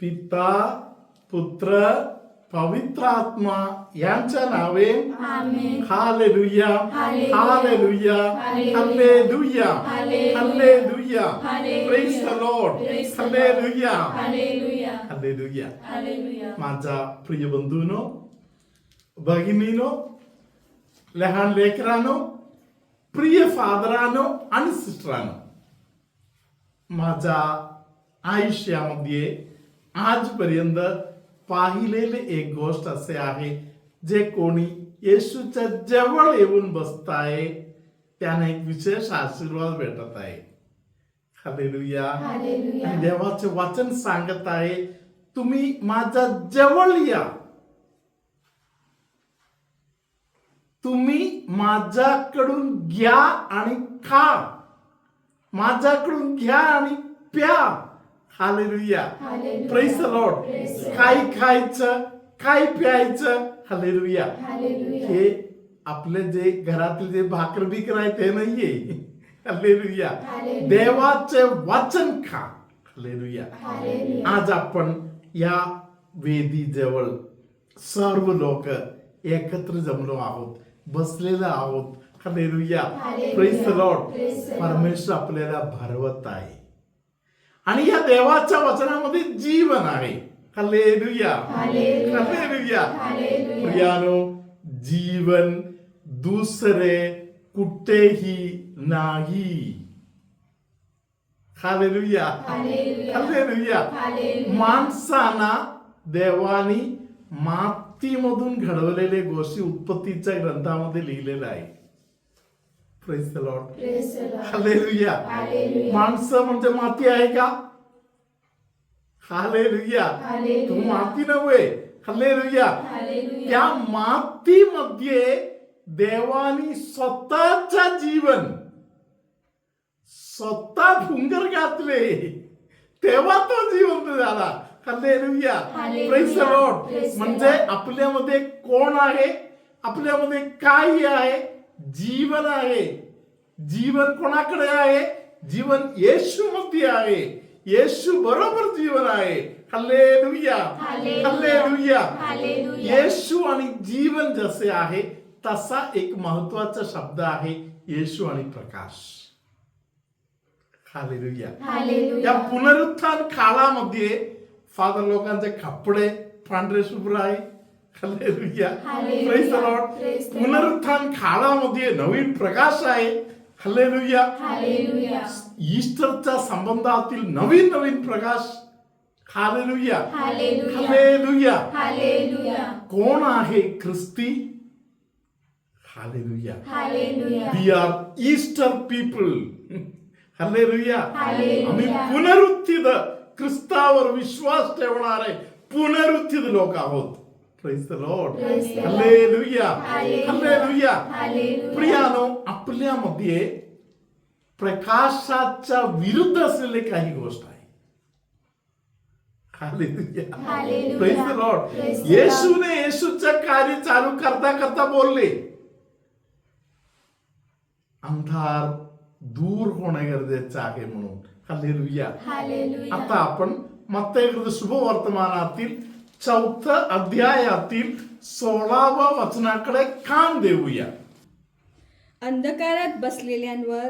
पिता पुत्र पवित्र आत्मा यांच्या नावे amen hallelujah hallelujah. Hallelujah hallelujah. Hallelujah hallelujah. Hallelujah hallelujah. Praise the Lord Praise the Lord. Hallelujah hallelujah hallelujah hallelujah माझा प्रिय बंधूनो भगिनीनो लहान लेकरानो प्रिय फादरानो आणि सिस्टरानो माझ्या आयुष्यामध्ये आजपर्यंत पाहिलेले एक गोष्ट असे आहे जे कोणी येशूच्या जवळ येऊन बसताय त्याने एक विशेष आशीर्वाद भेटत आहे. हालेलुया. देवाचे वचन सांगत आहे तुम्ही माझ्या जवळ या. तुम्ही माझ्याकडून घ्या आणि खा. माझ्याकडून घ्या आणि प्या. हालेलुया. Praise Lord. काय खायचं काय प्यायचं हालेलुया हे आपले जे घरातील जे भाकर बिकर आहे ते नाहीये. हालेलुया. देवाचे वचन खा. हालेलुया आज आपण या वेदी जवळ सर्व लोक एकत्र जमलो आहोत बसलेलो आहोत. हालेलुया. Praise the Lord. परमेश्वर आपल्याला भरवत आहे. आणि या देवाच्या वचनामध्ये जीवन आहे. हालेलुया. हालेलुया. प्रियानो जीवन दुसरे कुठेही नाही. हालेलुया. हालेलुया. माणसाना देवानी मातीमधून घडवलेले गोष्टी उत्पत्तीच्या ग्रंथामध्ये लिहिलेलं आहे. Lord. हालेलुया माणसं म्हणजे माती आहे का? हालेलुया. तू माती नव्हे. हालेलुया त्या मातीमध्ये देवानी स्वतःचा जीवन स्वतः भुंगर घातले. तेव्हा तो जिवंत झाला. हालेलुया. Praise the म्हणजे. आपल्यामध्ये कोण आहे? आपल्यामध्ये काय आहे. जीवन आहे. जीवन कोणाकडे आहे? जीवन येशू मध्ये आहे. येशू बरोबर जीवन आहे. येशू आणि जीवन जसे आहे तसा एक महत्त्वाचा शब्द आहे येशू आणि प्रकाश. हालेलुया. या पुनरुत्थान काळामध्ये फादर लोकांचे कपडे पांढरे शुभ्र आहे. पुनरुत्थान काळामध्ये नवीन प्रकाश आहे हालेलुया हालेलुया ईस्टरच्या संबंधातील नवीन नवीन प्रकाश हालेलुया हालेलुया कोण आहे ख्रिस्ती hallelujah we are Easter people hallelujah hallelujah. आम्ही पुनरुत्थित ख्रिस्तावर विश्वास ठेवणारे पुनरुत्थित लोक आहोत आपल्यामध्ये प्रकाशाच्या विरुद्ध असलेले काही गोष्ट आहे लॉर्ड येशूने येशूचं कार्य चालू करता करता बोलले अंधार दूर होणे गरजेचं आहे म्हणून हालेलुया आता आपण मत्तय शुभ वर्तमानातील चौथं अध्यायातील सोळावा वचनाकडे कान देऊया. अंधकारात बसलेल्यांवर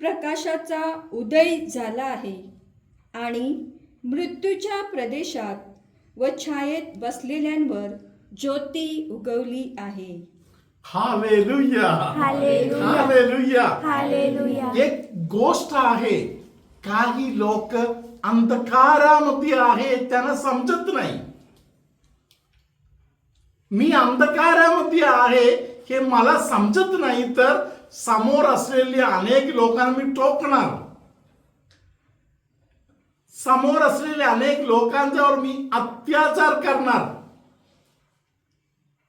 प्रकाशाचा उदय झाला आहे आणि मृत्यूच्या प्रदेशात व छायेत बसलेल्यांवर ज्योती उगवली आहे. हालेलुया. हालेलुया. हालेलुया. हालेलुया. एक गोष्ट आहे काही लोक अंधकारामध्ये आहे त्यांना समजत नाही. मी अंधकारामध्ये आहे हे मला समजत नाही तर समोर असलेल्या अनेक लोकांना मी टोकणार. समोर असलेल्या अनेक लोकांच्यावर मी अत्याचार करणार.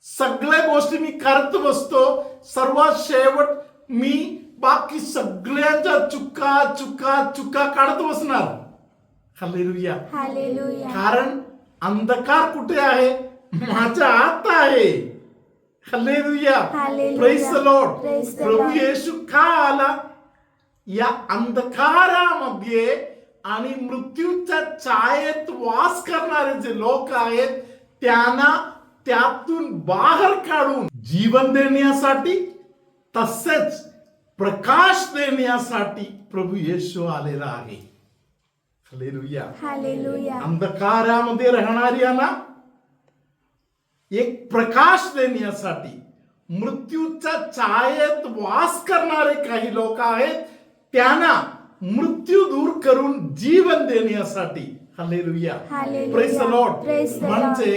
सगळ्या गोष्टी मी करत बसतो. सर्वात शेवट मी बाकी सगळ्यांच्या चुका चुका चुका काढत बसणार. हालेलुया हालेलुया कारण अंधकार कुठे आहे? माझ्या आत आहे. प्रेस द लॉर्ड प्रभू. येशू का आला या अंधकारामध्ये आणि मृत्यूच्या छायेत वास करणारे जे लोक आहेत त्यांना त्यातून बाहेर काढून जीवन देण्यासाठी तसेच प्रकाश देण्यासाठी प्रभू येशू आलेला आहे. अंधकारामध्ये राहणाऱ्यांना एक प्रकाश देण्यासाठी मृत्यूच्या छायेत वास करणारे काही लोक आहेत त्यांना मृत्यू दूर करून जीवन देण्यासाठी. Hallelujah the Lord. म्हणजे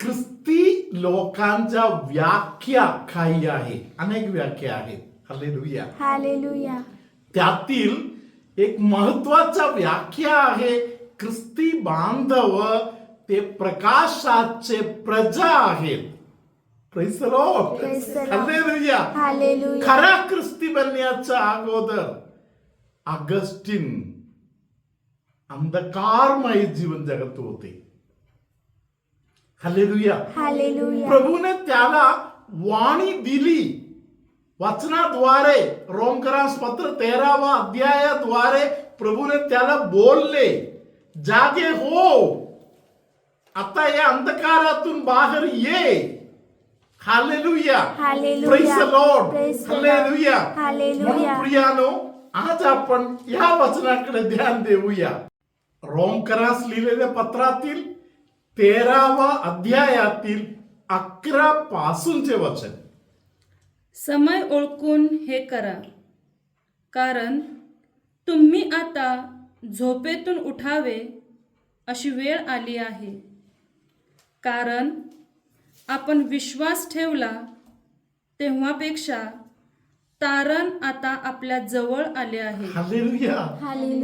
ख्रिस्ती लोकांच्या व्याख्या काही आहे अनेक व्याख्या आहेत. हालेलुया हालेलुया त्यातील एक महत्त्वाचा व्याख्या आहे ख्रिस्ती बांधव ते प्रकाशाचे प्रजा आहेत. खरा ख्रिस्ती बनण्याच्या अगोदर अगस्टिन अंधकारमय जीवन जगत होते. हालेलुया प्रभूने त्याला वाणी दिली. वचनाद्वारे रोमकरास पत्र तेरावा अध्यायाद्वारे प्रभूने त्याला बोलले. जागे हो. आता या अंधकारातून बाहेर ये. Hallelujah Lord. Hallelujah hallelujah. म्हणून प्रियानो आज आपण या वचनाकडे ध्यान देऊया. रोमकरास लिहिलेल्या पत्रातील तेरावा अध्यायातील अकरा पासूनचे वचन. समय ओळखून हे करा. कारण तुम्ही आता झोपेतून उठावे अशी वेळ आली आहे. कारण आपण विश्वास ठेवला तेव्हापेक्षा तारण आता आपल्या जवळ आले आहे.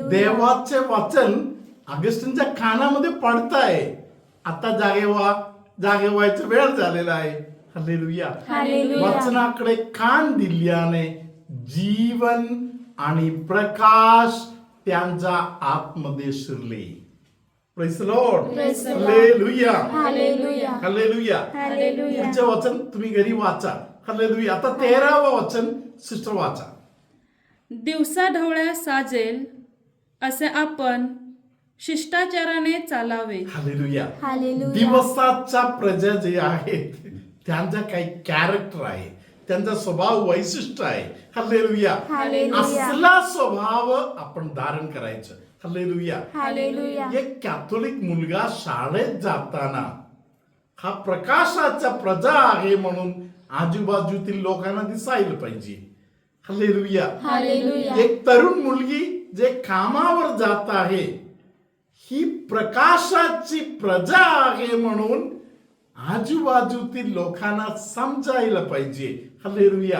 देवाचे वचन अगस्टिनच्या कानामध्ये पडताय. आता जागे व्हा. जागे व्हायचं वेळ झालेला आहे. हालेलुया. हालेलुया. वचनाकडे कान दिल्याने जीवन आणि प्रकाश त्यांच्या आतमध्ये शिरले. Praise the Lord. Praise the Lord. Hallelujah. Hallelujah Hallelujah. Hallelujah पुढचं वचन तुम्ही घरी वाचा. हालेलुया आता तेरावं वचन सिस्टर वाचा. दिवसा ढवळ्या साजेल असे आपण शिष्टाचाराने चालावे. हालेलुया हालेलुया दिवसाचा प्रजा जे आहेत त्यांचा काही कॅरेक्टर आहे त्यांचा स्वभाव वैशिष्ट्य आहे. हालेलुया असला स्वभाव आपण धारण करायचं हल्लेलुया हालेलुया एक कॅथोलिक मुलगा शाळेत जाताना हा प्रकाशाचा प्रजा आहे म्हणून आजूबाजूतील लोकांना दिसायला पाहिजे. हालेलुया एक तरुण मुलगी जे कामावर जात आहे ही प्रकाशाची प्रजा आहे म्हणून आजूबाजूतील लोकांना समजायला पाहिजे. हालेलुया.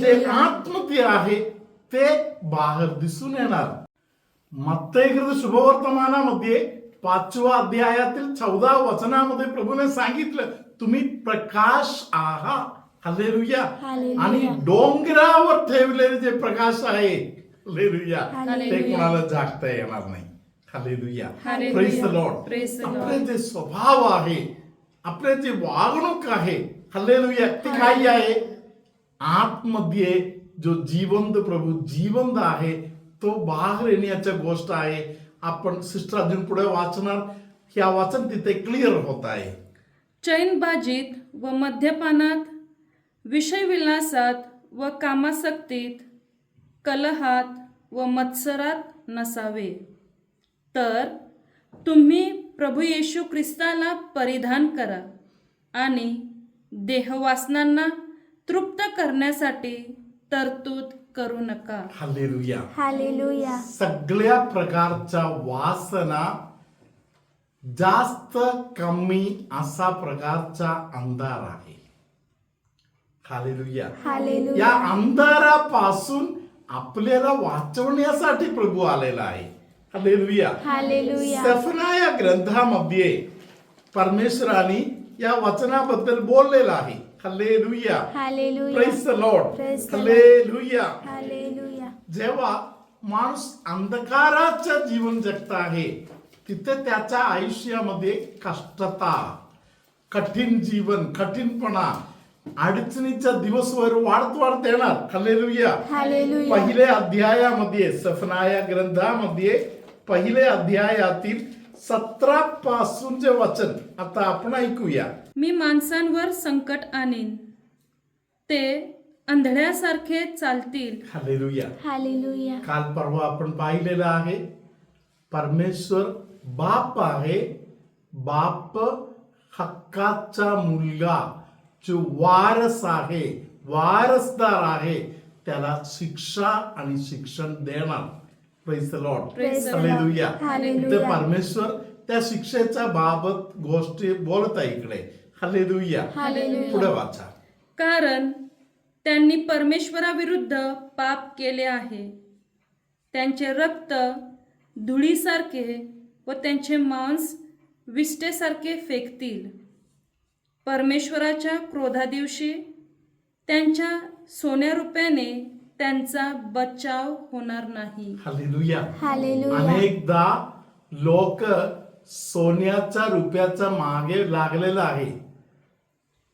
जे आतमध्ये आहे ते बाहेर दिसून येणार. मत्तयकृत शुभवर्तमानामध्ये पाचव्या अध्यायातील चौदा वचनामध्ये प्रभूने सांगितलं तुम्ही प्रकाश आहात हालेलुया. आणि डोंगरावर ठेवलेले जे प्रकाश आहे हल्लेलुया ते हालेलुया. कोणाला जागता येणार नाही हालेलुया. Praise the Lord. आपले जे स्वभाव आहे आपले जे वागणूक आहे हल्लेलुया ते काय आहे आतमध्ये जो जिवंत प्रभू जिवंत आहे तो बाहेर येण्याच्या गोष्ट आहे. आपण सिस्टर अजून पुढे वाचणार. ह्या वाचन तिथे क्लिअर होत आहे. चैनबाजीत व मद्यपानात विषयविलासात व कामासक्तीत कलहात व मत्सरात नसावे. तर तुम्ही प्रभू येशू ख्रिस्ताला परिधान करा आणि देहवासनांना तृप्त करण्यासाठी तरतूद करू नका. हल्लेलुया हालेलुया सगळ्या प्रकारच्या वासना जास्त कमी असा प्रकारचा अंधार आहे. हालेलुया या हालेलुया अंधारापासून आपल्याला वाचवण्यासाठी प्रभू आलेला आहे. हालेलुया हालेलुया सफना या ग्रंथामध्ये परमेश्वराने या वचनाबद्दल बोललेलं आहे. Hallelujah hallelujah praise the Lord Praise the Lord. Hallelujah hallelujah जेव्हा माणूस अंधकाराचं जीवन जगत आहे तिथे त्याच्या आयुष्यामध्ये कष्टता कठीण जीवन कठीणपणा अडचणीच्या दिवसभर वाढत वाढत येणार हालेलुया हालेलुया पहिल्या अध्यायामध्ये सफनाया ग्रंथामध्ये पहिल्या अध्यायातील सतरा पासूनचे वचन आता आपण ऐकूया. मी माणसांवर संकट आणीन. ते अंधळ्यासारखे चालतील. हालेलुया. हालेलुया. काल परवा आपण पाहिलेलं आहे परमेश्वर बाप आहे. बाप हक्काचा मुलगा जो वारस आहे वारसदार आहे त्याला शिक्षा आणि शिक्षण देणार. परमेश्वर त्या शिक्षेच्या बाबत गोष्टी बोलत आहे इकडे. Hallelujah hallelujah. पुढे वाचा. कारण त्यांनी परमेश्वराविरुद्ध पाप केले आहे. त्यांचे रक्त धुळीसारखे व त्यांचे मांस विष्टेसारखे फेकतील. परमेश्वराच्या क्रोधादिवशी त्यांच्या सोन्या रुपयाने त्यांचा बचाव होणार नाही. हालेलुया. हालेलुया. अनेकदा लोक सोन्याच्या रुपयाच्या मागे लागलेला आहे.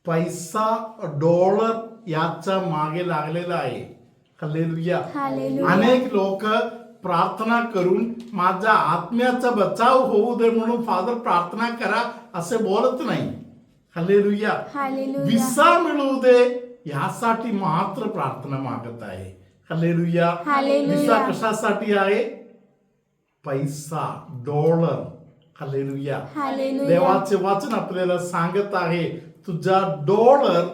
पैसा डॉलर याच्या मागे लागलेला आहे. हालेलुया. हालेलुया. अनेक लोक प्रार्थना करून माझ्या आत्म्याचा बचाव होऊ दे म्हणून फादर प्रार्थना करा असे बोलत नाही. हालेलुया. हालेलुया. विसा मिळू दे. यासाठी मात्र प्रार्थना मागत आहे. हालेलुया. विसा कशासाठी आहे? पैसा डॉलर. हालेलुया. देवाचे वाचन आपल्याला सांगत आहे तुझा डॉलर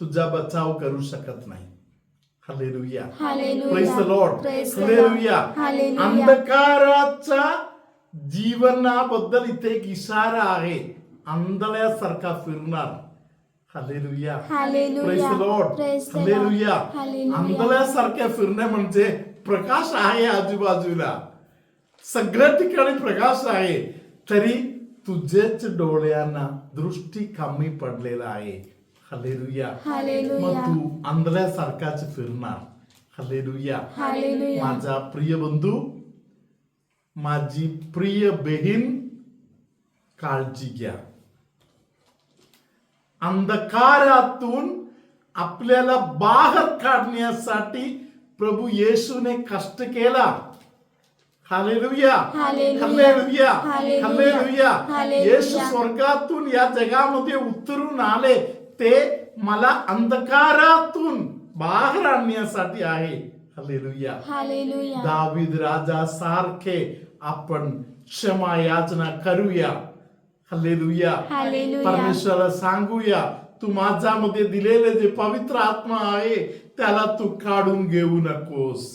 तुझा बचाव करू शकत नाही. हालेलुया. Lord. हालेलुया. हालेलुया. अंधकाराच्या जीवनाबद्दल इथे एक इशारा आहे. आंधळ्यासारखा फिरणार. आंधळ्यासारख्या फिरणे म्हणजे प्रकाश आहे आजूबाजूला. सगळ्या ठिकाणी प्रकाश आहे. तरी तुझेच डोळ्यांना दृष्टी कमी पडलेला आहे. हलेलुया मग तू आंधळ्यासारखाच फिरणार. हालेलुया माझा प्रिय बंधू माझी प्रिय बहीण काळजी घ्या. अंधकारातून आपल्याला बाहेर काढण्यासाठी प्रभू येशूने कष्ट केला. हालेलुया. हालेलुया. हालेलुया. येशू स्वर्गातून या जगामध्ये उतरून आले. ते मला अंधकारातून बाहेर आणण्यासाठी आहे. हालेलुया. हालेलुया. दावीद राजा सारखे आपण क्षमा याचना करूया. Hallelujah hallelujah. परमेश्वराला सांगूया तू माझ्यामध्ये दिलेले जे पवित्र आत्मा आहे त्याला तू काढून घेऊ नकोस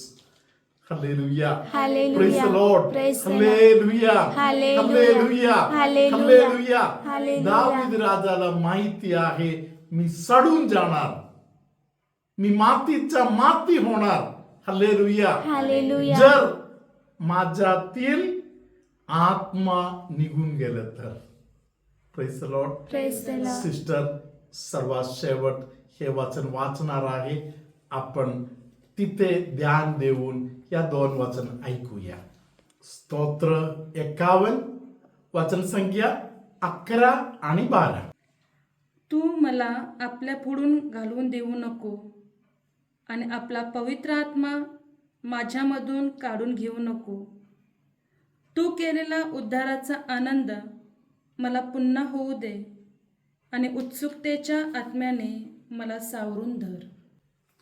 hallelujah the Lord. Hallelujah. Hallelujah. Hallelujah. दावीद राजाला माहिती आहे मी सडून जाणार मी मातीच्या माती होणार हल्लेलुया जर माझ्यातील आत्मा निघून गेलं तर प्रेस लॉर्ड. सिस्टर सर्वात शेवट हे वचन वाचणार आहे. आपण तिथे ध्यान देऊन या दोन वचन ऐकूया. स्तोत्र एकावन्न वचन संख्या अकरा आणि बारा. तू मला आपल्या पुढून घालवून देऊ नको आणि आपला पवित्र आत्मा माझ्यामधून काढून घेऊ नको. तू केलेला उद्धाराचा आनंद मला पुन्हा होऊ दे आणि उत्सुकतेच्या आत्म्याने मला सावरून धर.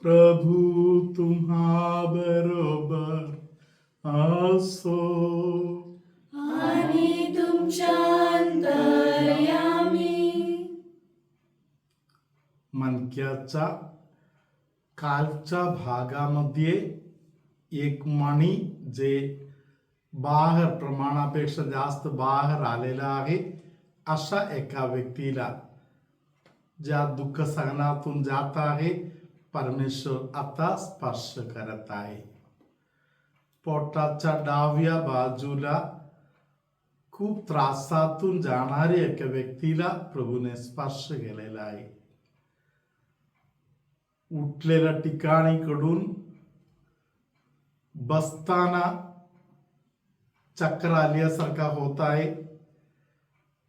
प्रभू तुम्हा बरोबर असो. आणि तुमच्या मनक्याच्या कालच्या भागामध्ये एक मणी जे बाहेर प्रमाणापेक्षा जास्त बाहेर आलेला आहे अशा एका व्यक्तीला ज्या दुःख सहनातून जात आहे परमेश्वर आता स्पर्श करत आहे. पोटाच्या डाव्या बाजूला खूप त्रासातून जाणाऱ्या एका व्यक्तीला प्रभूने स्पर्श केलेला आहे. उठलेल्या ठिकाणीकडून बसताना चक्र आल्यासारखा होत आहे.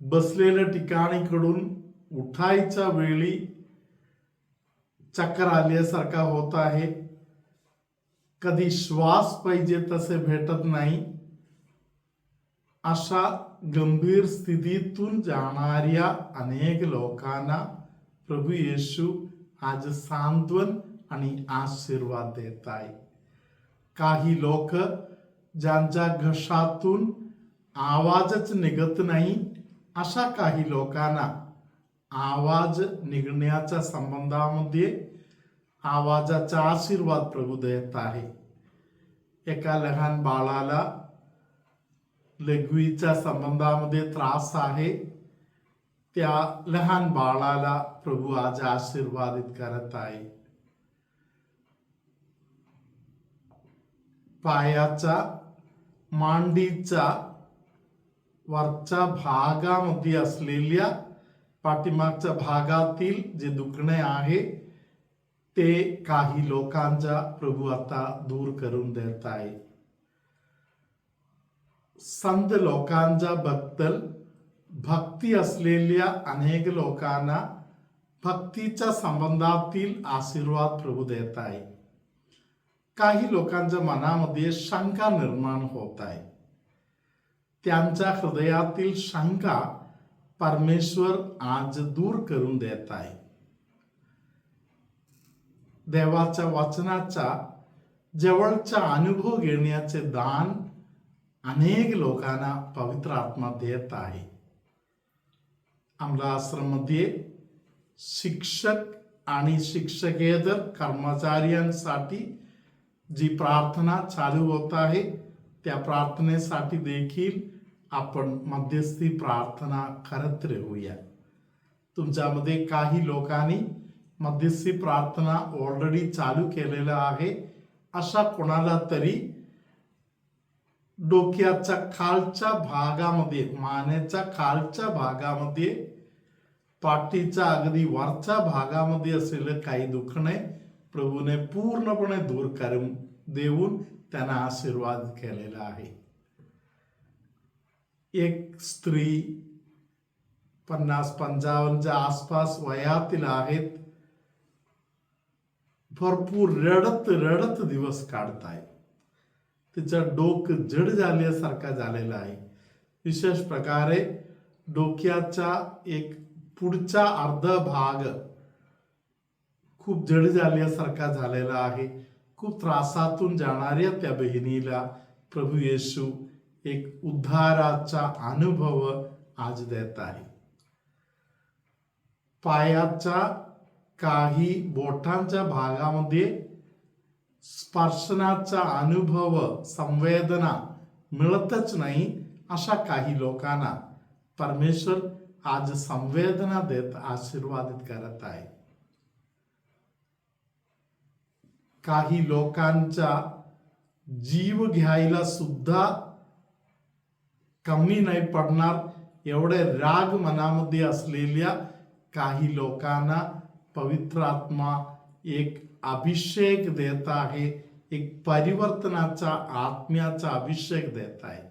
बसलेल्या ठिकाणीकडून उठायच्या वेळी चक्कर आल्यासारखा होत आहे. कधी श्वास पाहिजे तसे भेटत नाही. अशा गंभीर स्थितीतून जाणाऱ्या अनेक लोकांना प्रभू येशू आज सांत्वन आणि आशीर्वाद देत आहे. काही लोक ज्यांच्या घशातून आवाजच निघत नाही. अशा काही लोकांना आवाज निघण्याच्या संबंधामध्ये आवाजाचा आशीर्वाद प्रभू देत आहे. एका लहान बाळाला लघवीच्या संबंधामध्ये त्रास आहे. त्या लहान बाळाला प्रभू आज आशीर्वादित करत आहे. पायाचा मांडीचा वरच्या भागामध्ये असलेल्या पाठीमागच्या भागातील जे दुखणे आहे ते काही लोकांचा प्रभू आता दूर करून देत आहे. संत लोकांच्या बद्दल भक्ती असलेल्या अनेक लोकांना भक्तीच्या संबंधातील आशीर्वाद प्रभू देत आहे. काही लोकांच्या मनामध्ये शंका निर्माण होत आहे. त्यांच्या हृदयातील शंका परमेश्वर आज दूर करून देत आहे. देवाच्या वचनाचा जवळचा अनुभव घेण्याचे दान अनेक लोकांना पवित्र आत्मा देत आहे. आमला आश्रममध्ये शिक्षक आणि शिक्षकेतर कर्मचाऱ्यांसाठी जी प्रार्थना चालू होत आहे त्या प्रार्थनेसाठी देखील आपण मध्यस्थी प्रार्थना करत राहूया. तुमच्यामध्ये काही लोकांनी मध्यस्थी प्रार्थना ऑलरेडी चालू केलेलं आहे. अशा कोणाला तरी डोक्याच्या खालच्या भागामध्ये मानेच्या खालच्या भागामध्ये पाठीच्या अगदी वरच्या भागामध्ये असलेलं काही दुखणे प्रभूने पूर्णपणे दूर करून देऊन त्यांना आशीर्वाद केलेला आहे. एक स्त्री पन्नास पंचावन्नच्या आसपास वयातील आहेत. भरपूर रडत रडत दिवस काढताय. तिचं डोकं जड झाल्यासारखा झालेला आहे. विशेष प्रकारे डोक्याचा एक पुढचा अर्ध भाग खूप जड झाल्यासारखा झालेला आहे. खूप त्रासातून जाणाऱ्या त्या बहिणीला प्रभू येशू एक उद्धाराचा अनुभव आज देत आहे. पायाच्या काही बोटांच्या भागामध्ये स्पर्शनाचा अनुभव संवेदना मिळतच नाही अशा काही लोकांना परमेश्वर आज संवेदना देत आशीर्वादित करत आहे. काही लोकांचा जीव घ्यायला सुद्धा कमी नाही पडणार. एवढे राग मनामध्ये असलेल्या काही लोकांना पवित्र आत्मा एक अभिषेक देत आहे एक परिवर्तनाचा आत्म्याचा अभिषेक देत आहे.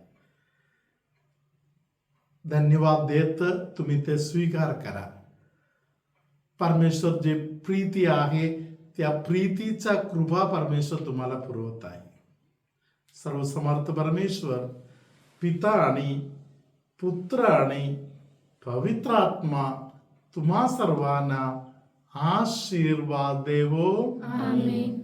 धन्यवाद देत तुम्ही ते स्वीकार करा. परमेश्वर जे प्रीती आहे त्या प्रीतीचा कृपा परमेश्वर तुम्हाला पुरवत आहे. सर्वसमर्थ परमेश्वर पिता आणि पुत्र आणि पवित्र आत्मा तुम्हा सर्वांना आशीर्वाद देवो. आमेन.